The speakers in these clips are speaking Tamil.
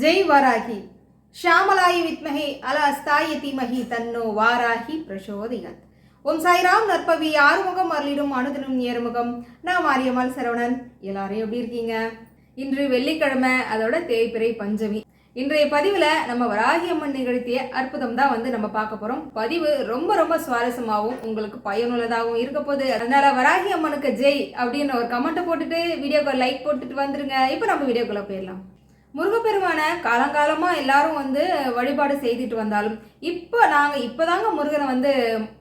ஜெய் வாராகி. ஷாமலாயி வித்மஹே அல அஸ்தாய தீமஹி தன்னோ வாராகி பிரசோதிகத் ஓம் சாய்ராம் நற்பவி ஆறுமுகம் அருளிடும் அனுதினம் நேர்முகம். நான் மாரியம்மாள் சரவணன். எல்லாரும் எப்படி இருக்கீங்க? இன்று வெள்ளிக்கிழமை அதோட தேய்பிறை பஞ்சமி. இன்றைய பதிவில் நம்ம வராகி அம்மன் நிகழ்த்திய அற்புதம் தான் வந்து நம்ம பார்க்க போகிறோம் பதிவு ரொம்ப ரொம்ப சுவாரஸ்யமாகவும் உங்களுக்கு பயனுள்ளதாகவும் இருக்க போகுது. அதனால வராகி அம்மனுக்கு ஜெய் அப்படின்னு ஒரு கமெண்ட்டை போட்டுட்டு வீடியோக்கு லைக் போட்டுட்டு வந்துருங்க. இப்போ நம்ம வீடியோக்குள்ளே போயிடலாம். முருகப்பெருமான காலங்காலமாக எல்லாரும் வந்து வழிபாடு செய்துட்டு வந்தாலும் இப்போ நாங்கள் இப்போதாங்க முருகனை வந்து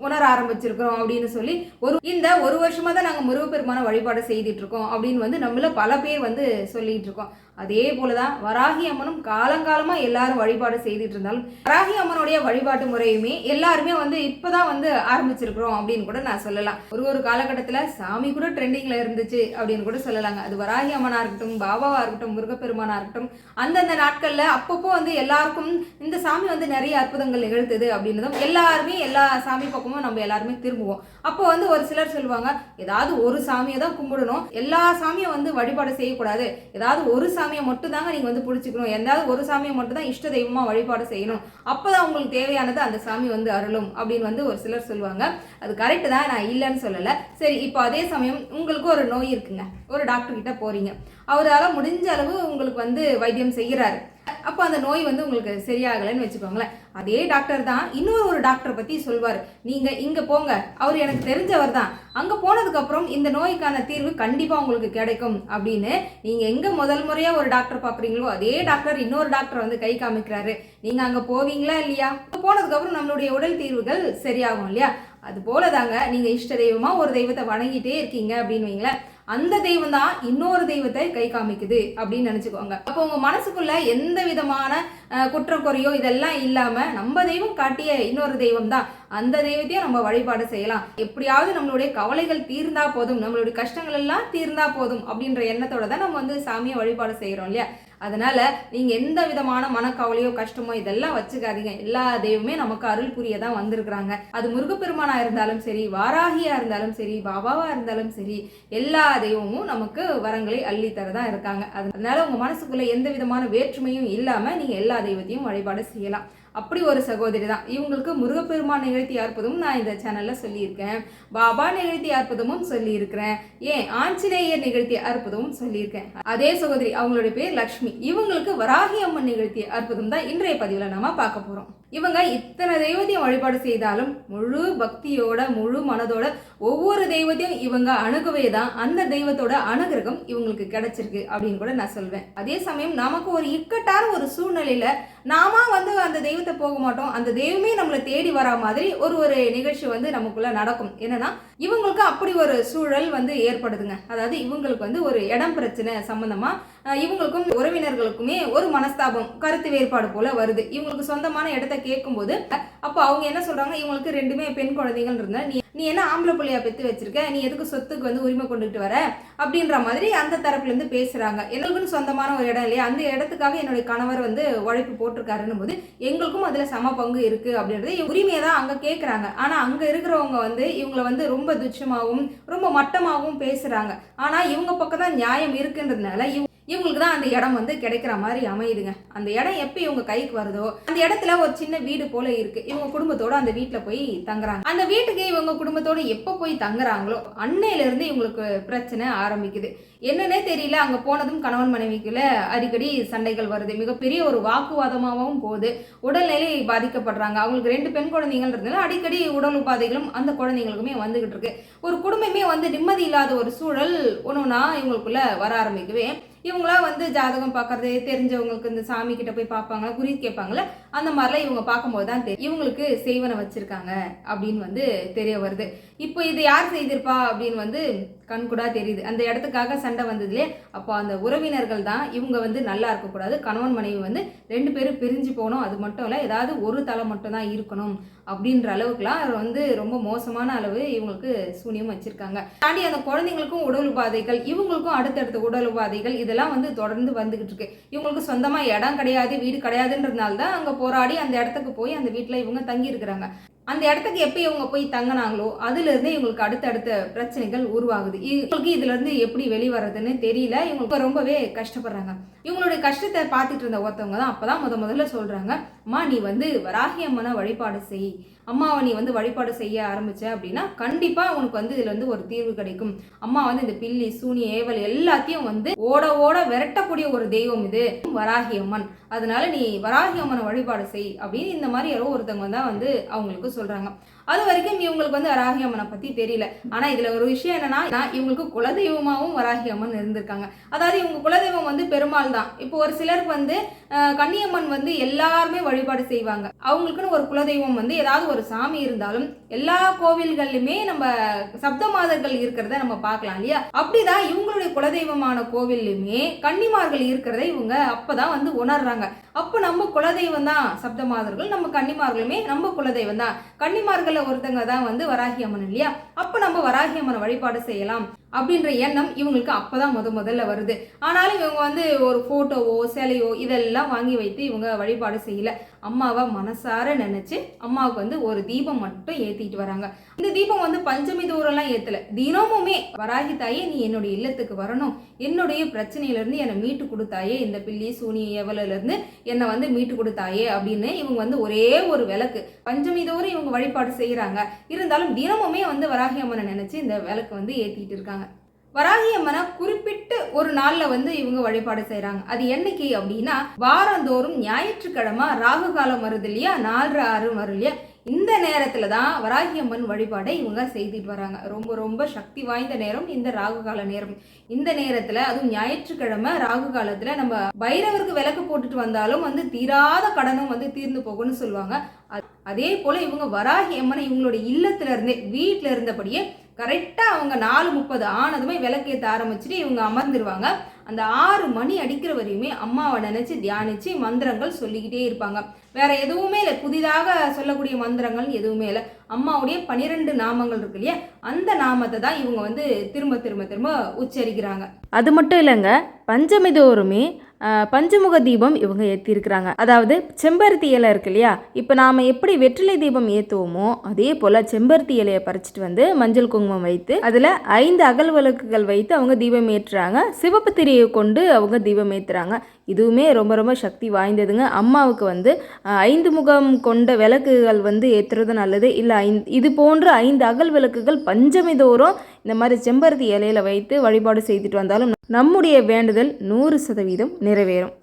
உணர ஆரம்பிச்சிருக்கிறோம் அப்படின்னு சொல்லி ஒரு இந்த ஒரு வருஷமாக தான் நாங்கள் முருகப்பெருமான வழிபாடு செய்துட்டு இருக்கோம் அப்படின்னு வந்து நம்மள பல பேர் வந்து சொல்லிட்டு இருக்கோம். அதே போல தான் வராகி அம்மனும் காலங்காலமாக எல்லாரும் வழிபாடு செய்துட்டு இருந்தாலும் வராகி அம்மனுடைய வழிபாட்டு முறையுமே எல்லாருமே வந்து இப்போதான் வந்து ஆரம்பிச்சிருக்கிறோம் அப்படின்னு கூட நான் சொல்லலாம். ஒரு ஒரு காலகட்டத்தில் சாமி கூட ட்ரெண்டிங்கில் இருந்துச்சு அப்படின்னு கூட சொல்லலாங்க. அது வராகி அம்மனாக இருக்கட்டும் பாபாவாக இருக்கட்டும் முருகப்பெருமானாக இருக்கட்டும் அந்தந்த நாட்களில் அப்பப்போ வந்து எல்லாருக்கும் இந்த சாமி வந்து நிறைய அற்புதங்கள் நிகழ்த்துது அப்படின்னதும் எல்லாருமே எல்லா சாமி பக்கமும் நம்ம எல்லாருமே திரும்புவோம். அப்போ வந்து ஒரு சிலர் சொல்லுவாங்க ஏதாவது ஒரு சாமியை தான் கும்பிடணும். எல்லா சாமியும் வந்து வழிபாடு செய்யக்கூடாது. ஏதாவது ஒரு சாமி சாமியை மட்டும் தாங்க நீங்கள் வந்து பிடிச்சிக்கணும். எந்தாவது ஒரு சாமியை மட்டும் தான் இஷ்ட தெய்வமாக வழிபாடு செய்யணும். அப்போ தான் உங்களுக்கு தேவையானது அந்த சாமி வந்து அருளும் அப்படின்னு வந்து ஒரு சிலர் சொல்லுவாங்க. அது கரெக்டு தான் நான் இல்லைன்னு சொல்லலை. சரி இப்போ அதே சமயம் உங்களுக்கு ஒரு நோய் இருக்குங்க. ஒரு டாக்டர் போகிறீங்க அவரால் முடிஞ்ச அளவு உங்களுக்கு வந்து வைத்தியம் செய்கிறாரு அப்போ அந்த நோய் வந்து உங்களுக்கு சரியாகலைன்னு வச்சுக்கோங்களேன். அதே டாக்டர் தான் இன்னொரு ஒரு டாக்டரை பற்றி சொல்வார். நீங்கள் இங்கே போங்க. அவர் எனக்கு தெரிஞ்சவர் தான். அங்கே போனதுக்கப்புறம் இந்த நோய்க்கான தீர்வு கண்டிப்பாக உங்களுக்கு கிடைக்கும் அப்படின்னு நீங்கள் எங்கே முதல் முறையாக ஒரு டாக்டர் பார்க்குறீங்களோ அதே டாக்டர் இன்னொரு டாக்டர் வந்து கை காமிக்கிறாரு. நீங்கள் அங்கே போவீங்களா இல்லையா? போனதுக்கப்புறம் நம்மளுடைய உடல் தீர்வுகள் சரியாகும் இல்லையா? அது போல தாங்க நீங்கள் இஷ்ட தெய்வமாக ஒரு தெய்வத்தை வணங்கிட்டே இருக்கீங்க அப்படின்னு வைங்களேன். அந்த தெய்வம் தான் இன்னொரு தெய்வத்தை கை காமிக்குது அப்படின்னு நினச்சிக்கோங்க. அப்போ உங்கள் மனசுக்குள்ள எந்த விதமான குற்றக்குறையோ இதெல்லாம் இல்லாமல் நம்ம தெய்வம் காட்டிய இன்னொரு தெய்வம் தான் அந்த தெய்வத்தையும் நம்ம வழிபாடு செய்யலாம். எப்படியாவது நம்மளுடைய கவலைகள் தீர்ந்தா போதும். நம்மளுடைய கஷ்டங்கள் எல்லாம் தீர்ந்தா போதும் அப்படின்ற எண்ணத்தோட தான் நம்ம வந்து சாமியை வழிபாடு செய்கிறோம் இல்லையா? அதனால நீங்க எந்த விதமான மனக்கவலையோ கஷ்டமோ இதெல்லாம் வச்சுக்காதீங்க. எல்லா தெய்வமே நமக்கு அருள் புரிய தான் வந்திருக்கிறாங்க. அது முருகப்பெருமானா இருந்தாலும் சரி வாராகியா இருந்தாலும் சரி பாபாவா இருந்தாலும் சரி எல்லா தெய்வமும் நமக்கு வரங்களை அள்ளி தரதான் இருக்காங்க. அதனால உங்க மனசுக்குள்ள எந்த விதமான வேற்றுமையும் இல்லாம நீங்க எல்லா தெய்வத்தையும் வழிபாடு செய்யலாம். அப்படி ஒரு சகோதரி தான் இவங்களுக்கு முருகப்பெருமான் நிகழ்த்தி அற்புதமும் நான் இந்த சேனலில் சொல்லியிருக்கேன். பாபா நிகழ்த்தி அற்புதமும் சொல்லியிருக்கிறேன். ஏன்? ஆஞ்சநேயர் நிகழ்த்திய அற்புதமும் சொல்லியிருக்கேன். அதே சகோதரி அவங்களுடைய பேர் லக்ஷ்மி. இவங்களுக்கு வராகி அம்மன் நிகழ்த்திய அற்புதம் தான் இன்றைய பதிவில் நாம பார்க்க போகிறோம் இவங்க இத்தனை தெய்வத்தையும் வழிபாடு செய்தாலும் முழு பக்தியோட முழு மனதோட ஒவ்வொரு தெய்வத்தையும் இவங்க அணுகவே தான் அந்த தெய்வத்தோட அனுகிரகம் இவங்களுக்கு கிடைச்சிருக்கு அப்படின்னு கூட நான் சொல்வேன். அதே சமயம் நமக்கு ஒரு இக்கட்டான ஒரு சூழ்நிலையில நாம வந்து அந்த தெய்வத்தை போக மாட்டோம். அந்த தெய்வமே நம்மளை தேடி வரா மாதிரி ஒரு ஒரு நிகழ்ச்சி வந்து நமக்குள்ள நடக்கும். என்னன்னா இவங்களுக்கு அப்படி ஒரு சூழல் வந்து ஏற்படுதுங்க. அதாவது இவங்களுக்கு வந்து ஒரு இடம் பிரச்சனை சம்பந்தமா இவங்களுக்கும் உறவினர்களுக்குமே ஒரு மனஸ்தாபம் கருத்து வேறுபாடு போல வருது. இவங்களுக்கு சொந்தமான இடத்த கேட்கும்போது அப்போ அவங்க என்ன சொல்றாங்க? இவங்களுக்கு ரெண்டுமே பெண் குழந்தைகள் இருந்தா நீ நீ என்ன ஆம்பளை பிள்ளையா பெற்று வச்சிருக்க? நீ எதுக்கு சொத்துக்கு வந்து உரிமை கொண்டுட்டு வர? அப்படின்ற மாதிரி அந்த தரப்புல இருந்து பேசுறாங்க. எங்களுக்குன்னு சொந்தமான ஒரு இடம் இல்லையா? அந்த இடத்துக்காக என்னுடைய கணவர் வந்து உழைப்பு போட்டிருக்காருன்னு போது எங்களுக்கும் அதுல சம பங்கு இருக்கு அப்படின்றது உரிமையை தான் அங்க கேட்கறாங்க ஆனா அங்க இருக்கிறவங்க வந்து இவங்களை வந்து ரொம்ப துச்சமாகவும் ரொம்ப மட்டமாகவும் பேசுறாங்க. ஆனா இவங்க பக்கம் தான் நியாயம் இருக்குன்றதுனால இவங்க இவங்களுக்கு தான் அந்த இடம் வந்து கிடைக்கிற மாதிரி அமையுதுங்க. அந்த இடம் எப்போ இவங்க கைக்கு வருதோ அந்த இடத்துல ஒரு சின்ன வீடு போல இருக்கு. இவங்க குடும்பத்தோட அந்த வீட்டில் போய் தங்குறாங்க. அந்த வீட்டுக்கு இவங்க குடும்பத்தோட எப்போ போய் தங்குறாங்களோ அன்னையிலேருந்து இவங்களுக்கு பிரச்சனை ஆரம்பிக்குது. என்னன்னே தெரியல அங்கே போனதும் கணவன் மனைவிக்குள்ள அடிக்கடி சண்டைகள் வருது. மிகப்பெரிய ஒரு வாக்குவாதமாகவும் போகுது. உடல்நிலை பாதிக்கப்படுறாங்க. அவங்களுக்கு ரெண்டு பெண் குழந்தைங்கன்றதுனால அடிக்கடி உடல் உபாதைகளும் அந்த குழந்தைங்களுக்குமே வந்துகிட்டு இருக்கு. ஒரு குடும்பமே வந்து நிம்மதி இல்லாத ஒரு சூழல் ஒன்றுனா இவங்களுக்குள்ள வர ஆரம்பிக்குவேன் இவங்களாம் வந்து ஜாதகம் பார்க்கறது தெரிஞ்சவங்களுக்கு இந்த சாமி கிட்ட போய் பார்ப்பாங்களா குறி கேட்பாங்களா அந்த மாதிரிலாம் இவங்க பார்க்கும்போது தான் தெரியும் இவங்களுக்கு செய்வனை வச்சிருக்காங்க அப்படின்னு வந்து தெரிய வருது. இப்போ இது யார் செய்திருப்பா அப்படின்னு வந்து கண்கூடா தெரியுது. அந்த இடத்துக்காக சண்டை வந்ததுலே அப்போ அந்த உறவினர்கள் தான் இவங்க வந்து நல்லா இருக்கக்கூடாது. கணவன் மனைவி வந்து ரெண்டு பேரும் பிரிஞ்சு போகணும். அது மட்டும் இல்லை ஏதாவது ஒரு தலை மட்டும் தான் இருக்கணும். அப்படின்ற அளவுக்குலாம் வந்து ரொம்ப மோசமான அளவு இவங்களுக்கு சூனியம் வச்சிருக்காங்க. தாண்டி அந்த குழந்தைங்களுக்கும் உடல் உபாதைகள் இவங்களுக்கும் அடுத்தடுத்த உடல் உபாதைகள் இதெல்லாம் வந்து தொடர்ந்து வந்துகிட்டு இருக்கு. இவங்களுக்கு சொந்தமா இடம் கிடையாது வீடு கிடையாதுன்றதுனால தான் அங்க போராடி அந்த இடத்துக்கு போய் அந்த வீட்டுல இவங்க தங்கி இருக்கிறாங்க அந்த இடத்துக்கு எப்போ இவங்க போய் தங்கினாங்களோ அதுலேருந்து இவங்களுக்கு அடுத்தடுத்த பிரச்சனைகள் உருவாகுது. இவங்களுக்கு இதுலேருந்து எப்படி வெளிவரதுன்னு தெரியல. இவங்களுக்கு ரொம்பவே கஷ்டப்படுறாங்க. இவங்களுடைய கஷ்டத்தை பார்த்துட்டு இருந்த ஒருத்தவங்க தான் அப்போ தான் முத முதல்ல சொல்கிறாங்க அம்மா நீ வந்து வராகி அம்மனை வழிபாடு செய். அம்மாவை நீ வந்து வழிபாடு செய்ய ஆரம்பிச்ச அப்படின்னா கண்டிப்பாக உனக்கு வந்து இதில் வந்து ஒரு தீர்வு கிடைக்கும். அம்மா வந்து இந்த பில்லி சூனி ஏவல் எல்லாத்தையும் வந்து ஓட ஓட விரட்டக்கூடிய ஒரு தெய்வம் இது. வராகி அம்மன். அதனால நீ வராகி அம்மனை வழிபாடு செய் அப்படின்னு இந்த மாதிரி யாரோ ஒருத்தவங்க தான் வந்து அவங்களுக்கு சொல்கிறாங்க அது வரைக்கும் இவங்களுக்கு வந்து வராகி அம்மனை பற்றி தெரியல. ஆனால் இதில் ஒரு விஷயம் என்னன்னா இவங்களுக்கு குலதெய்வமாகவும் வராகி அம்மன் இருந்திருக்காங்க. அதாவது இவங்க குலதெய்வம் வந்து பெருமாள் தான். இப்போ ஒரு சிலருக்கு வந்து கன்னியம்மன் வந்து எல்லாருமே வழிபாடு செய்வாங்க. அவங்களுக்குன்னு ஒரு குலதெய்வம் வந்து ஏதாவது ஒரு சாமி இருந்தாலும் எல்லா கோவில்கள்லையுமே நம்ம சப்த மாதர்கள் இருக்கிறத நம்ம பார்க்கலாம் இல்லையா? அப்படிதான் இவங்களுடைய குலதெய்வமான கோவில்லையுமே கன்னிமார்கள் இருக்கிறத இவங்க அப்பதான் வந்து உணர்றாங்க. அப்போ நம்ம குலதெய்வம் தான் சப்த மாதர்கள் நம்ம கன்னிமார்களுமே நம்ம குலதெய்வம் தான். கன்னிமார்கள்ல ஒருத்தங்க தான் வந்து வராகி அம்மன் இல்லையா? அப்போ நம்ம வராகி அம்மனை வழிபாடு செய்யலாம். அப்படின்ற எண்ணம் இவங்களுக்கு அப்பதான் முத முதல்ல வருது. ஆனாலும் இவங்க வந்து ஒரு ஃபோட்டோவோ சிலையோ இதெல்லாம் வாங்கி வைத்து இவங்க வழிபாடு செய்யல. அம்மாவை மனசார நினச்சி அம்மாவுக்கு வந்து ஒரு தீபம் மட்டும் ஏற்றிட்டு வராங்க. இந்த தீபம் வந்து பஞ்சமி தூரம்லாம் ஏற்றலை தினமுமே வராகி தாயே நீ என்னுடைய இல்லத்துக்கு வரணும். என்னுடைய பிரச்சனையிலேருந்து என்னை மீட்டு கொடுத்தாயே இந்த பில்லி சூனி எவலிலேருந்து என்னை வந்து மீட்டு கொடுத்தாயே அப்படின்னு இவங்க வந்து ஒரே ஒரு விளக்கு. பஞ்சமி தோறும் இவங்க வழிபாடு செய்கிறாங்க இருந்தாலும் தினமுமே வந்து வராகி அம்மனை நினச்சி இந்த விளக்கு வந்து ஏற்றிட்டு இருக்காங்க. வராகி அம்மனை குறிப்பிட்டு ஒரு நாளில் வந்து இவங்க வழிபாடு செய்கிறாங்க அது என்னைக்கு அப்படின்னா வாரந்தோறும் ஞாயிற்றுக்கிழமை ராகு காலம் வருது இல்லையா? நாலு ஆறு வரும் இல்லையா? இந்த நேரத்தில் தான் வராகி அம்மன் வழிபாடை இவங்க செய்துட்டு வராங்க. ரொம்ப ரொம்ப சக்தி வாய்ந்த நேரம் இந்த ராகு கால நேரம். இந்த நேரத்தில் அதுவும் ஞாயிற்றுக்கிழமை ராகு காலத்தில் நம்ம பைரவருக்கு விளக்கு போட்டுட்டு வந்தாலும் வந்து தீராத கடனும் வந்து தீர்ந்து போகும்னு சொல்லுவாங்க. அதே போல் இவங்க வராகி அம்மனை இவங்களுடைய இல்லத்துல இருந்தே இருந்தபடியே கரெக்டாக அவங்க நாலு முப்பது ஆனதுமே விளக்கேற்ற ஆரம்பிச்சுட்டு இவங்க அமர்ந்துருவாங்க. அந்த ஆறு மணி அடிக்கிற வரையுமே அம்மாவை நினச்சி தியானிச்சு மந்திரங்கள் சொல்லிக்கிட்டே இருப்பாங்க. வேற எதுவுமே இல்லை. புதிதாக சொல்லக்கூடிய மந்திரங்கள் எதுவுமே இல்லை. அம்மாவுடைய பனிரெண்டு நாமங்கள் இருக்கு இல்லையா? அந்த நாமத்தை தான் இவங்க வந்து திரும்ப திரும்ப திரும்ப உச்சரிக்கிறாங்க. அது மட்டும் இல்லைங்க. பஞ்சமி தோறுமே பஞ்சமுக தீபம் இவங்க ஏற்றிருக்கிறாங்க அதாவது செம்பருத்தி இலை இருக்கு இல்லையா? இப்போ நாம் எப்படி வெற்றிலை தீபம் ஏற்றுவோமோ அதே போல் செம்பருத்தி இலையை பறிச்சிட்டு வந்து மஞ்சள் குங்குமம் வைத்து அதில் ஐந்து அகல் விளக்குகள் வைத்து அவங்க தீபம் ஏற்றுறாங்க சிவப்பு திரியை கொண்டு அவங்க தீபம் ஏற்றுறாங்க இதுவுமே ரொம்ப ரொம்ப சக்தி வாய்ந்ததுங்க. அம்மாவுக்கு வந்து ஐந்து முகம் கொண்ட விளக்குகள் வந்து ஏற்றுறது நல்லது. இல்லை ஐந்து இது போன்ற ஐந்து அகல் விளக்குகள் பஞ்சமி தோறும் இந்த மாதிரி செம்பருத்தி இலையில வைத்து வழிபாடு செய்துட்டு வந்தாலும் நம்முடைய வேண்டுதல் நூறு சதவீதம் நிறைவேறும்.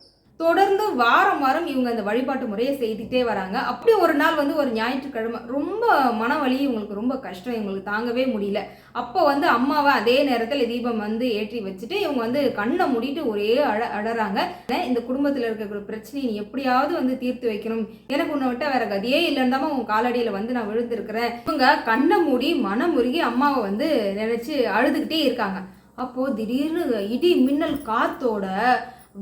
தொடர்ந்து வாரம் வாரம் இவங்க அந்த வழிபாட்டு முறையை செய்துட்டே வராங்க. அப்படி ஒரு நாள் வந்து ஒரு ஞாயிற்றுக்கிழமை ரொம்ப மனவழி இவங்களுக்கு ரொம்ப கஷ்டம் இவங்களுக்கு தாங்கவே முடியல. அப்போ வந்து அம்மாவை அதே நேரத்தில் தீபம் வந்து ஏற்றி வச்சுட்டு இவங்க வந்து கண்ணை மூடிட்டு ஒரே அழ அழறாங்க. இந்த குடும்பத்தில் இருக்கிற பிரச்சனையை நீ எப்படியாவது வந்து தீர்த்து வைக்கணும். எனக்கு உன்னை விட்ட வேற கதியே இல்லைன்னு உன் காலடியில் வந்து நான் விழுந்திருக்கிறேன். இவங்க கண்ணை மூடி மனம் முருகி அம்மாவை வந்து நினைச்சு அழுதுகிட்டே இருக்காங்க. அப்போது திடீர்னு இடி மின்னல் காத்தோட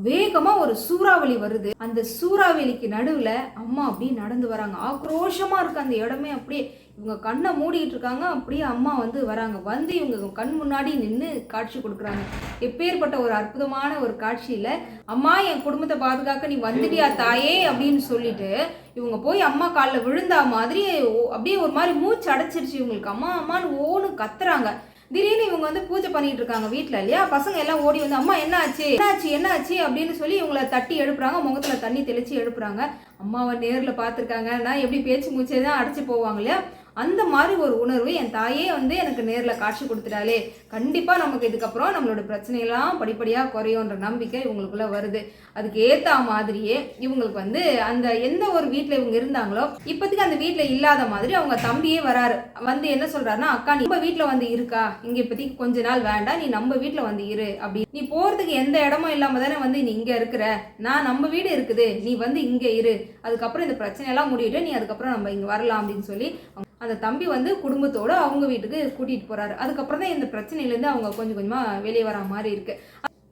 வேகமாக ஒரு சூறாவளி வருது. அந்த சூறாவளிக்கு நடுவில் அம்மா அப்படியே நடந்து வராங்க. ஆக்ரோஷமாக இருக்குது அந்த இடமே அப்படியே இவங்க கண்ணை மூடிக்கிட்டு இருக்காங்க. அப்படியே அம்மா வந்து வராங்க. வந்து இவங்க கண் முன்னாடி நின்று காட்சி கொடுக்குறாங்க. எப்பேற்பட்ட ஒரு அற்புதமான ஒரு காட்சியில் அம்மா என் குடும்பத்தை பாதுகாக்க நீ வந்துட்டியா தாயே? அப்படின்னு சொல்லிட்டு இவங்க போய் அம்மா காலில் விழுந்தா மாதிரி ஓ- அப்படியே ஒரு மாதிரி மூச்சு அடைச்சிருச்சு இவங்களுக்கு. அம்மா அம்மான்னு ஓன்னு கத்துறாங்க. திடீர்னு இவங்க வந்து பூஜை பண்ணிட்டு இருக்காங்க வீட்டில் இல்லையா? பசங்க எல்லாம் ஓடி வந்து அம்மா என்ன ஆச்சு என்ன ஆச்சு என்ன ஆச்சு அப்படின்னு சொல்லி இவங்கள தட்டி எழுப்புறாங்க. முகத்துல தண்ணி தெளிச்சு எழுப்புறாங்க. அம்மாவை நேர்ல பார்த்துருக்காங்க. நான் எப்படி பேச்சு மூச்சே தான் அடைச்சு போவாங்க இல்லையா? அந்த மாதிரி ஒரு உணர்வு என் தாயே வந்து எனக்கு நேரில் காட்சி கொடுத்துட்டாலே கண்டிப்பாக நமக்கு இதுக்கப்புறம் நம்மளோட பிரச்சனையெல்லாம் படிப்படியாக குறையுன்ற நம்பிக்கை இவங்களுக்குள்ள வருது. அதுக்கு ஏற்ற மாதிரியே இவங்களுக்கு வந்து அந்த எந்த ஒரு வீட்டில் இவங்க இருந்தாங்களோ இப்போதைக்கு அந்த வீட்டில் இல்லாத மாதிரி அவங்க தம்பியே வராரு. வந்து என்ன சொல்கிறாருன்னா அக்கா நீ நம்ம வந்து இருக்கா? இங்கே இப்போதைக்கு கொஞ்ச நாள் வேண்டாம் நீ நம்ம வீட்டில் வந்து இரு. அப்படி. நீ போகிறதுக்கு எந்த இடமும் இல்லாமல் தானே வந்து நீ இங்கே இருக்கிற. நான் நம்ம வீடு இருக்குது நீ வந்து இங்கே இரு. அதுக்கப்புறம் இந்த பிரச்சனையெல்லாம் முடியிட்டு நீ அதுக்கப்புறம் நம்ம இங்கே வரலாம் அப்படின்னு சொல்லி அந்த தம்பி வந்து குடும்பத்தோடு அவங்க வீட்டுக்கு கூட்டிகிட்டு போகிறாரு அதுக்கப்புறம் தான் இந்த பிரச்சனையிலேருந்து அவங்க கொஞ்சம் கொஞ்சமாக வெளியே வர மாதிரி இருக்குது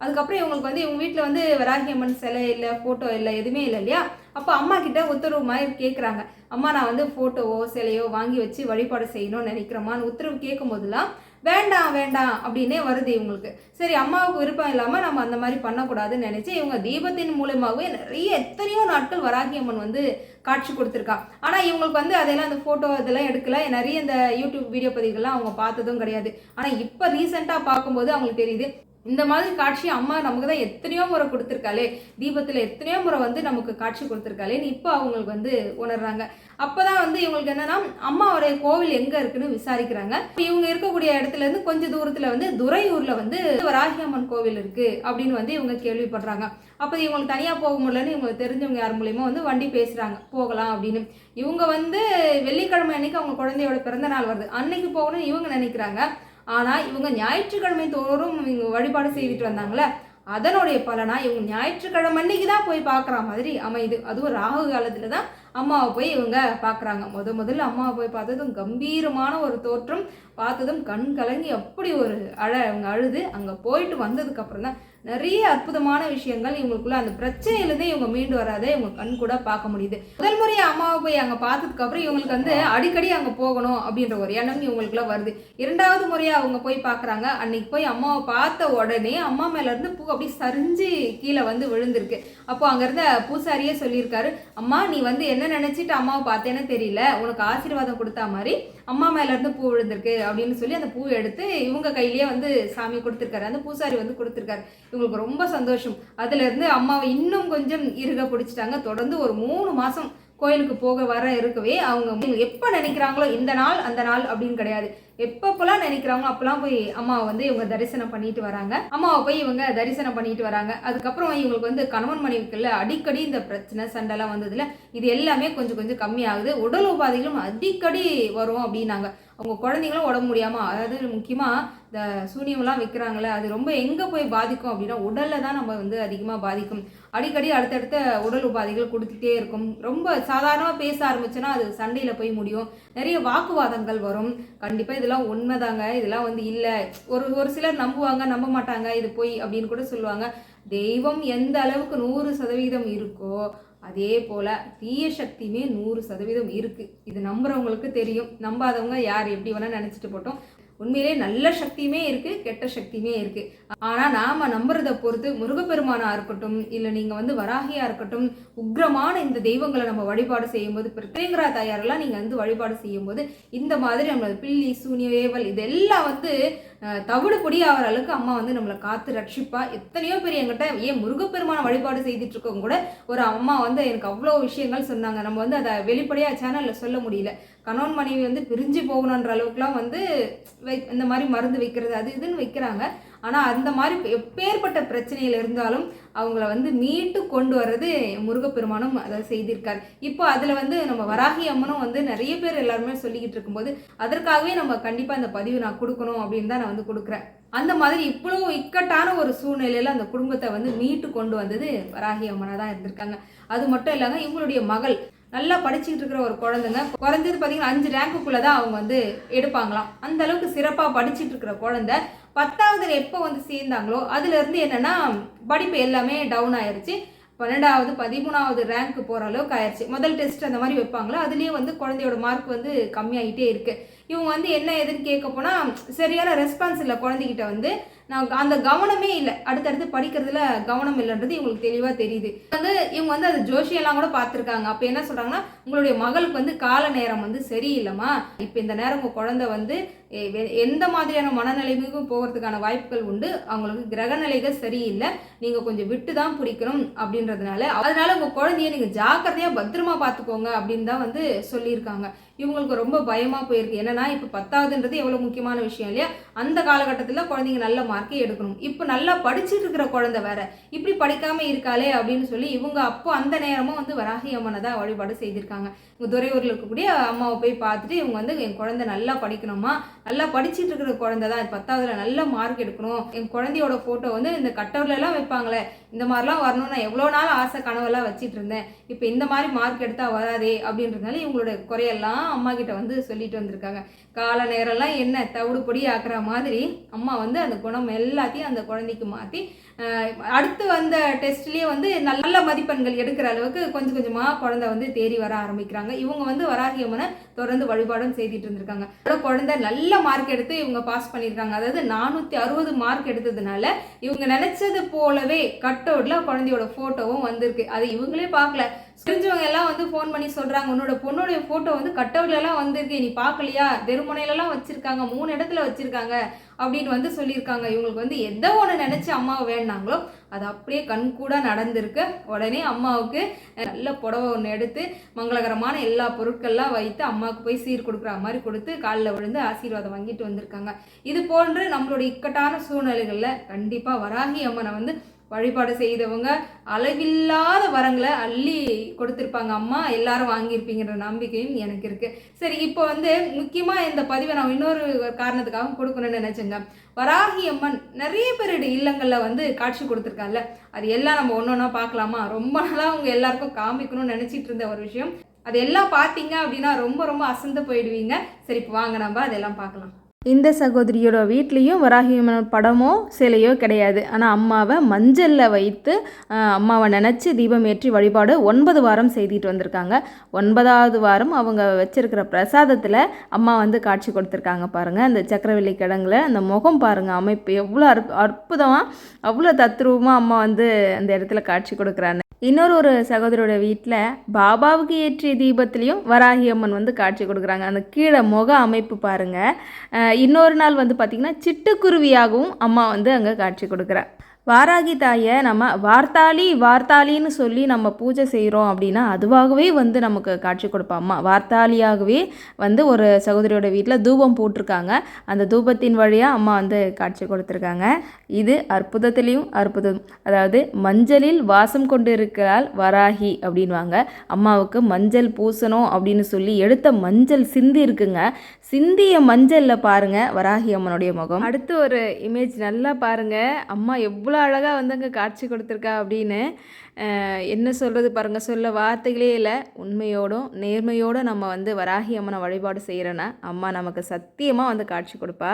அதுக்கப்புறம் இவங்களுக்கு வந்து இவங்க வீட்டில் வந்து வராகி அம்மன் சிலை இல்லை ஃபோட்டோ இல்லை எதுவுமே இல்லை இல்லையா? அப்போ அம்மா கிட்ட உத்தரவு மாதிரி கேட்குறாங்க அம்மா நான் வந்து ஃபோட்டோவோ சிலையோ வாங்கி வச்சு வழிபாடு செய்யணும்னு நினைக்கிறேம்மான்னு உத்தரவு கேட்கும் போதெல்லாம் வேண்டாம் வேண்டாம் அப்படின்னே வருது இவங்களுக்கு. சரி அம்மாவுக்கு விருப்பம் இல்லாமல் நம்ம அந்த மாதிரி பண்ணக்கூடாதுன்னு நினச்சி இவங்க தீபத்தின் மூலயமாகவே நிறைய எத்தனையோ நாட்கள் வராகி அம்மன் வந்து காட்சி கொடுத்துருக்கா. ஆனால் இவங்களுக்கு வந்து அதெல்லாம் அந்த ஃபோட்டோ இதெல்லாம் எடுக்கல. நிறைய இந்த யூடியூப் வீடியோ பதிவுகள்லாம் அவங்க பார்த்ததும் கிடையாது. ஆனால் இப்போ ரீசெண்டாக பார்க்கும்போது அவங்களுக்கு தெரியுது இந்த மாதிரி காட்சி அம்மா நமக்கு தான் எத்தனையோ முறை கொடுத்துருக்காளே. தீபத்தில் எத்தனையோ முறை வந்து நமக்கு காட்சி கொடுத்துருக்காளேன்னு இப்போ அவங்களுக்கு வந்து உணர்றாங்க. அப்பதான் வந்து இவங்களுக்கு என்னன்னா அம்மாவுடைய கோவில் எங்கே இருக்குன்னு விசாரிக்கிறாங்க. இவங்க இருக்கக்கூடிய இடத்துல இருந்து கொஞ்சம் தூரத்தில் வந்து துறையூரில் வந்து வராகி அம்மன் கோவில் இருக்குது அப்படின்னு வந்து இவங்க கேள்விப்படுறாங்க. அப்போ இவங்களுக்கு தனியாக போக முடியலன்னு இவங்களுக்கு தெரிஞ்சவங்க யார் மூலியமாக வந்து வண்டி பேசுகிறாங்க போகலாம் அப்படின்னு. இவங்க வந்து வெள்ளிக்கிழமை அன்னைக்கு அவங்க குழந்தையோட பிறந்த நாள் வருது. அன்னைக்கு போகணும்னு இவங்க நினைக்கிறாங்க. ஆனால் இவங்க ஞாயிற்றுக்கிழமை தோறும் இவங்க வழிபாடு செய்துட்டு வந்தாங்களே அதனுடைய பலனா இவங்க ஞாயிற்றுக்கிழமை அன்னைக்கு தான் போய் பார்க்குற மாதிரி அமையுது. அதுவும் ராகு காலத்தில் தான் அம்மாவை போய் இவங்க பார்க்குறாங்க. முத முதல்ல அம்மாவை போய் பார்த்ததும் கம்பீரமான ஒரு தோற்றம் பார்த்ததும் கண் கலங்கி அப்படி ஒரு அழ அவங்க அழுது அங்கே போயிட்டு வந்ததுக்கப்புறம் தான் நிறைய அற்புதமான விஷயங்கள் இவங்களுக்குள்ள அந்த பிரச்சனையிலேருந்தே இவங்க மீண்டு வராதே இவங்க கண் கூட பார்க்க முடியுது. முதல் முறையாக அம்மாவை போய் அங்கே பார்த்ததுக்கு அப்புறம் இவங்களுக்கு வந்து அடிக்கடி அங்கே போகணும் அப்படின்ற ஒரு எண்ணம் இவங்களுக்குள்ள வருது. இரண்டாவது முறையாக அவங்க போய் பார்க்குறாங்க. அன்னைக்கு போய் அம்மாவை பார்த்த உடனே அம்மா மேலேருந்து பூ அப்படி சரிஞ்சு கீழே வந்து விழுந்திருக்கு. அப்போ அங்கே இருந்த பூசாரியே சொல்லியிருக்காரு அம்மா நீ வந்து என்ன நினச்சிட்டு அம்மாவை பார்த்தேன்னு தெரியல. உனக்கு ஆசீர்வாதம் கொடுத்தா மாதிரி அம்மா மேலேருந்து பூ விழுந்திருக்கு அப்படின்னு சொல்லி அந்த பூ எடுத்து இவங்க கையிலேயே வந்து சாமி கொடுத்துருக்காரு. அந்த பூசாரி வந்து கொடுத்துருக்காரு. இவங்களுக்கு ரொம்ப சந்தோஷம். அதுலேருந்து அம்மாவை இன்னும் கொஞ்சம் இருக பிடிச்சிட்டாங்க. தொடர்ந்து ஒரு மூணு மாதம் கோயிலுக்கு போக வர இருக்கவே அவங்க எப்போ நினைக்கிறாங்களோ இந்த நாள் அந்த நாள் அப்படின்னு கிடையாது. எப்பப்பெல்லாம் நினைக்கிறாங்களோ அப்பெல்லாம் போய் அம்மாவை வந்து இவங்க தரிசனம் பண்ணிட்டு வராங்க. அம்மாவை போய் இவங்க தரிசனம் பண்ணிட்டு வராங்க. அதுக்கப்புறம் இவங்களுக்கு வந்து கணவன் மனைவிக்குள்ள அடிக்கடி இந்த பிரச்சனை சண்டைலாம் வந்ததுல இது எல்லாமே கொஞ்சம் கொஞ்சம் கம்மியாகுது. உடல் உபாதைகளும் அடிக்கடி வரும் அப்படின்னாங்க. அவங்க குழந்தைங்களும் உடம்பு முடியாமல் அதாவது முக்கியமாக இந்த சூனியம்லாம் வைக்கிறாங்களே அது ரொம்ப எங்கே போய் பாதிக்கும் அப்படின்னா உடலில் தான் நம்ம வந்து அதிகமாக பாதிக்கும். அடிக்கடி அடுத்தடுத்த உடல் உபாதைகள் கொடுத்துட்டே இருக்கும். ரொம்ப சாதாரணமாக பேச ஆரம்பிச்சோன்னா அது சண்டையில் போய் முடியும். நிறைய வாக்குவாதங்கள் வரும். கண்டிப்பாக இதெல்லாம் உண்மைதாங்க. இதெல்லாம் வந்து இல்லை. ஒரு ஒரு சிலர் நம்புவாங்க நம்ப மாட்டாங்க இது போய் அப்படின்னு கூட சொல்லுவாங்க. தெய்வம் எந்த அளவுக்கு நூறு சதவீதம் இருக்கோ அதே போல் தீய சக்தியுமே நூறு சதவீதம் இருக்குது இது நம்புறவங்களுக்கு தெரியும். நம்பாதவங்க யார் எப்படி வேணால் நினச்சிட்டு போட்டோம். உண்மையிலே நல்ல சக்தியுமே இருக்குது கெட்ட சக்தியுமே இருக்குது ஆனால் நாம் நம்புறதை பொறுத்து முருகப்பெருமானாக இருக்கட்டும் இல்லை நீங்கள் வந்து வராகியாக இருக்கட்டும் உக்ரமான இந்த தெய்வங்களை நம்ம வழிபாடு செய்யும்போது பிரத்யேங்கரா தாயாரெல்லாம் நீங்கள் வந்து வழிபாடு செய்யும்போது இந்த மாதிரி நம்மளோட பில்லி சூனிய வேவல் இதெல்லாம் வந்து தவிடு பொடி ஆகிற அளவுக்கு அம்மா வந்து நம்மளை காத்து ரட்சிப்பா. எத்தனையோ பேர் எங்கிட்ட ஏன் முருகப்பெருமான வழிபாடு செய்துட்டு இருக்கவங்க கூட ஒரு அம்மா வந்து எனக்கு அவ்வளோ விஷயங்கள் சொன்னாங்க. நம்ம வந்து அதை வெளிப்படையாக சேனலில் சொல்ல முடியல. கணவன் மனைவி வந்து பிரிஞ்சு போகணுன்ற அளவுக்குலாம் வந்து இந்த மாதிரி மருந்து வைக்கிறது அது இதுன்னு வைக்கிறாங்க. ஆனால் அந்த மாதிரி எப்பேற்பட்ட பிரச்சனையில் இருந்தாலும் அவங்கள வந்து மீட்டு கொண்டு வர்றது முருகப்பெருமானும் அதை செய்திருக்கார். இப்போ அதில் வந்து நம்ம வராகி அம்மனும் வந்து நிறைய பேர் எல்லாருமே சொல்லிக்கிட்டு இருக்கும்போது அதற்காகவே நம்ம கண்டிப்பாக அந்த பதிவு நான் கொடுக்கணும் அப்படின்னு தான் நான் வந்து கொடுக்குறேன். அந்த மாதிரி இவ்வளோ இக்கட்டான ஒரு சூழ்நிலையில் அந்த குடும்பத்தை வந்து மீட்டு கொண்டு வந்தது வராகி அம்மனாக தான் இருந்திருக்காங்க. அது மட்டும் இல்லாமல் இவங்களுடைய மகள் நல்லா படிச்சுக்கிட்டு இருக்கிற ஒரு குழந்தைங்க குறைஞ்சது பார்த்தீங்கன்னா அஞ்சு ரேங்குக்குள்ளே தான் அவங்க வந்து எடுப்பாங்களாம். அந்த அளவுக்கு சிறப்பாக படிச்சுட்டு இருக்கிற குழந்தை பத்தாவதுல எப்போ வந்து சேர்ந்தாங்களோ அதுலேருந்து என்னென்னா படிப்பு எல்லாமே டவுன் ஆயிடுச்சு பன்னெண்டாவது பதிமூணாவது ரேங்க் போகிற அளவுக்கு ஆயிடுச்சு முதல் டெஸ்ட் அந்த மாதிரி வைப்பாங்களோ? அதுலேயே வந்து குழந்தையோட மார்க் வந்து கம்மியாகிட்டே இருக்குது இவங்க வந்து என்ன ஏதுன்னு கேட்க போனால் சரியான ரெஸ்பான்ஸ் இல்லை குழந்தைகிட்ட வந்து. நான் அந்த கவனமே இல்லை. அடுத்தடுத்து படிக்கிறதுல கவனம் இல்லைன்றது இவங்களுக்கு தெளிவாக தெரியுது. வந்து இவங்க வந்து அது ஜோஷியெல்லாம் கூட பார்த்துருக்காங்க. அப்போ என்ன சொல்கிறாங்கன்னா உங்களுடைய மகளுக்கு வந்து கால நேரம் வந்து சரியில்லைம்மா. இப்போ இந்த நேரம் உங்கள் குழந்தை வந்து எந்த மாதிரியான மனநிலைமைக்கும் போகிறதுக்கான வாய்ப்புகள் உண்டு. அவங்களுக்கு கிரக நிலைகள் சரியில்லை. நீங்கள் கொஞ்சம் விட்டு தான் பிடிக்கணும் அப்படின்றதுனால அதனால உங்கள் குழந்தைய நீங்கள் ஜாக்கிரதையாக பத்திரமா பார்த்துக்கோங்க அப்படின்னு தான் வந்து சொல்லியிருக்காங்க. இவங்களுக்கு ரொம்ப பயமாக போயிருக்கு. என்னன்னா இப்போ பத்தாவதுன்றது எவ்வளோ முக்கியமான விஷயம் இல்லையா? அந்த காலகட்டத்தில் குழந்தைங்க நல்ல மார்க்கே எடுக்கணும். இப்போ நல்லா படிச்சுட்டு இருக்கிற குழந்தை வேற. இப்படி படிக்காம இருக்காளே அப்படின்னு சொல்லி இவங்க அப்போ அந்த நேரமும் வந்து வராகி அம்மனை தான் வழிபாடு செய்திருக்காங்க. இவங்க துறையூரில் இருக்கக்கூடிய அம்மாவை போய் பார்த்துட்டு இவங்க வந்து என் குழந்தை நல்லா படிக்கணுமா நல்லா படிச்சுட்டு இருக்கிற குழந்தை தான். பத்தாவதுல நல்ல மார்க் எடுக்கணும். என் குழந்தையோட ஃபோட்டோ வந்து இந்த கட்டவுல வைப்பாங்களே. இந்த மாதிரிலாம் வரணும்னு நான் எவ்வளோ நாள் ஆசை கனவெல்லாம் வச்சுட்டு இருந்தேன். இப்போ இந்த மாதிரி மார்க் எடுத்தால் வராதே அப்படின்றதுனால இவங்களோட குறையெல்லாம் அம்மா கிட்ட வந்து சொல்லிட்டு வந்திருக்காங்க. கால நேரம்லாம் என்ன தவிடு பொடி ஆக்குற மாதிரி அம்மா வந்து அந்த குணம் எல்லாத்தையும் அந்த குழந்தைக்கு மாற்றி அடுத்து வந்த டெஸ்ட்லேயே வந்து நல்ல மதிப்பெண்கள் எடுக்கிற அளவுக்கு கொஞ்சம் கொஞ்சமாக குழந்தை வந்து தேறி வர ஆரம்பிக்கிறாங்க. இவங்க வந்து வராகி அம்மனை தொடர்ந்து வழிபாடும் செய்துட்டு இருந்திருக்காங்க. அதோட குழந்தை நல்ல மார்க் எடுத்து இவங்க பாஸ் பண்ணியிருக்காங்க. அதாவது நானூற்றி அறுபது மார்க் எடுத்ததுனால இவங்க நினைச்சது போலவே கட் குழந்தையோட ஃபோட்டோவும் வந்திருக்கு. அது இவங்களே பார்க்கல. தெரிஞ்சவங்க எல்லாம் வந்து ஃபோன் பண்ணி சொல்கிறாங்க உன்னோட பொண்ணுடைய ஃபோட்டோ வந்து கட் வந்திருக்கு நீ பார்க்கலையா? தெருமுனையிலலாம் வச்சுருக்காங்க மூணு இடத்துல வச்சுருக்காங்க அப்படின்னு வந்து சொல்லியிருக்காங்க. இவங்களுக்கு வந்து எந்த ஒன்று நினச்சி அம்மாவை வேணாங்களோ அது அப்படியே கண் கூட நடந்திருக்கு. உடனே அம்மாவுக்கு நல்ல புடவை ஒன்று எடுத்து மங்களகரமான எல்லா பொருட்கள்லாம் வைத்து அம்மாவுக்கு போய் சீர் கொடுக்குற மாதிரி கொடுத்து காலில் விழுந்து ஆசீர்வாதம் வாங்கிட்டு வந்திருக்காங்க. இது போன்று நம்மளோட இக்கட்டான சூழ்நிலைகளில் கண்டிப்பாக வராகி அம்மனை வந்து வழிபாடு செய்தவங்க அளவில்லாத வரங்களை அள்ளி கொடுத்துருப்பாங்க. அம்மா எல்லாரும் வாங்கியிருப்பீங்கிற நம்பிக்கையும் எனக்கு இருக்கு. சரி இப்போ வந்து முக்கியமாக இந்த பதிவை நான் இன்னொரு காரணத்துக்காக கொடுக்கணும்னு நினைச்சேங்க. வராகி அம்மன் நிறைய பேருடைய இல்லங்களில் வந்து காட்சி கொடுத்துருக்கால அது எல்லாம் நம்ம ஒன்று ஒன்றா பார்க்கலாமா? ரொம்ப நாளாக அவங்க எல்லாருக்கும் காமிக்கணும்னு நினச்சிட்டு இருந்த ஒரு விஷயம். அது எல்லாம் பார்த்தீங்க அப்படின்னா ரொம்ப ரொம்ப அசந்து போயிடுவீங்க. சரி இப்போ வாங்க நம்ம அதெல்லாம் பார்க்கலாம். இந்த சகோதரியோட வீட்லேயும் வராகியம்மன் படமோ சிலையோ கிடையாது. ஆனால் அம்மாவை மஞ்சளில் வைத்து அம்மாவை நினச்சி தீபம் ஏற்றி வழிபாடு ஒன்பது வாரம் செய்துட்டு வந்திருக்காங்க. ஒன்பதாவது வாரம் அவங்க வச்சுருக்கிற பிரசாதத்தில் அம்மா வந்து காட்சி கொடுத்துருக்காங்க பாருங்கள் அந்த சக்கரவள்ளி கிழங்குல அந்த முகம் பாருங்கள் அமைப்பு எவ்வளோ அற்ப அற்புதமாக அவ்வளோ தத்ரூபமாக அம்மா வந்து அந்த இடத்துல காட்சி கொடுக்குறாங்க. இன்னொரு ஒரு சகோதரியோட வீட்டில் பாபாவுக்கு ஏற்றிய தீபத்துலேயும் வராகி அம்மன் வந்து காட்சி கொடுக்குறாங்க. அந்த கீழே முக அமைப்பு பாருங்கள் இன்னொரு நாள் வந்து பார்த்திங்கன்னா சிட்டுக்குருவியாகவும் அம்மா வந்து அங்கே காட்சி கொடுக்குறா. வாராகி தாயை நம்ம வார்த்தாளி வார்த்தாளின்னு சொல்லி நம்ம பூஜை செய்கிறோம் அப்படின்னா அதுவாகவே வந்து நமக்கு காட்சி கொடுப்பா. அம்மா வார்த்தாளியாகவே வந்து ஒரு சகோதரியோட வீட்டில் தூபம் போட்டிருக்காங்க. அந்த தூபத்தின் வழியாக அம்மா வந்து காட்சி கொடுத்துருக்காங்க. இது அற்புதத்திலையும் அற்புதம். அதாவது மஞ்சளில் வாசம் கொண்டு இருக்கிறாள் வராகி அப்படின்வாங்க. அம்மாவுக்கு மஞ்சள் பூசணும் அப்படின்னு சொல்லி எடுத்த மஞ்சள் சிந்தி இருக்குங்க. சிந்திய மஞ்சளில் பாருங்கள் வராகி அம்மனுடைய முகம். அடுத்து ஒரு இமேஜ் நல்லா பாருங்கள் அம்மா எவ்வளோ அழகாக வந்து அங்கே காட்சி கொடுத்துருக்கா அப்படின்னு என்ன சொல்கிறது பாருங்க சொல்ல வார்த்தைகளே இல்லை. உண்மையோடும் நேர்மையோடும் நம்ம வந்து வராகி அம்மனை வழிபாடு செய்கிறோன்னா அம்மா நமக்கு சத்தியமாக வந்து காட்சி கொடுப்பா.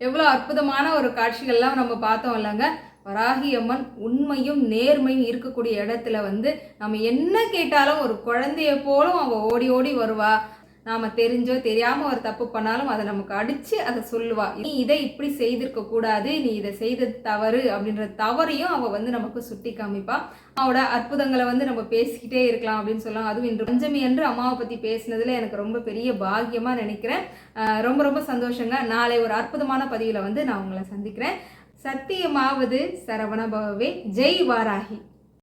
எவ்வளோ அற்புதமான ஒரு காட்சிகள்லாம் நம்ம பார்த்தோம் இல்லைங்க. வராகி அம்மன் உண்மையும் நேர்மையும் இருக்கக்கூடிய இடத்துல வந்து நம்ம என்ன கேட்டாலும் ஒரு குழந்தைய போலும் அவள் ஓடி ஓடி வருவா. நாம தெரிஞ்சோ தெரியாம ஒரு தப்பு பண்ணாலும் அதை நமக்கு அடிச்சு அதை சொல்லுவா. நீ இதை இப்படி செய்திருக்க கூடாது நீ இதை செய்தது தவறு அப்படின்ற தவறையும் அவ வந்து நமக்கு சுட்டி காமிப்பா. அவளோட அற்புதங்களை வந்து நம்ம பேசிக்கிட்டே இருக்கலாம் அப்படின்னு சொல்லலாம் அதுவும் இன்று பஞ்சமி என்று அம்மாவை பத்தி பேசினதுல எனக்கு ரொம்ப பெரிய பாக்கியமா நினைக்கிறேன். ரொம்ப ரொம்ப சந்தோஷங்க. நாளை ஒரு அற்புதமான பதிவில் வந்து நான் உங்களை சந்திக்கிறேன். சத்தியமாவது சரவண பவவே ஜெய் வாராகி.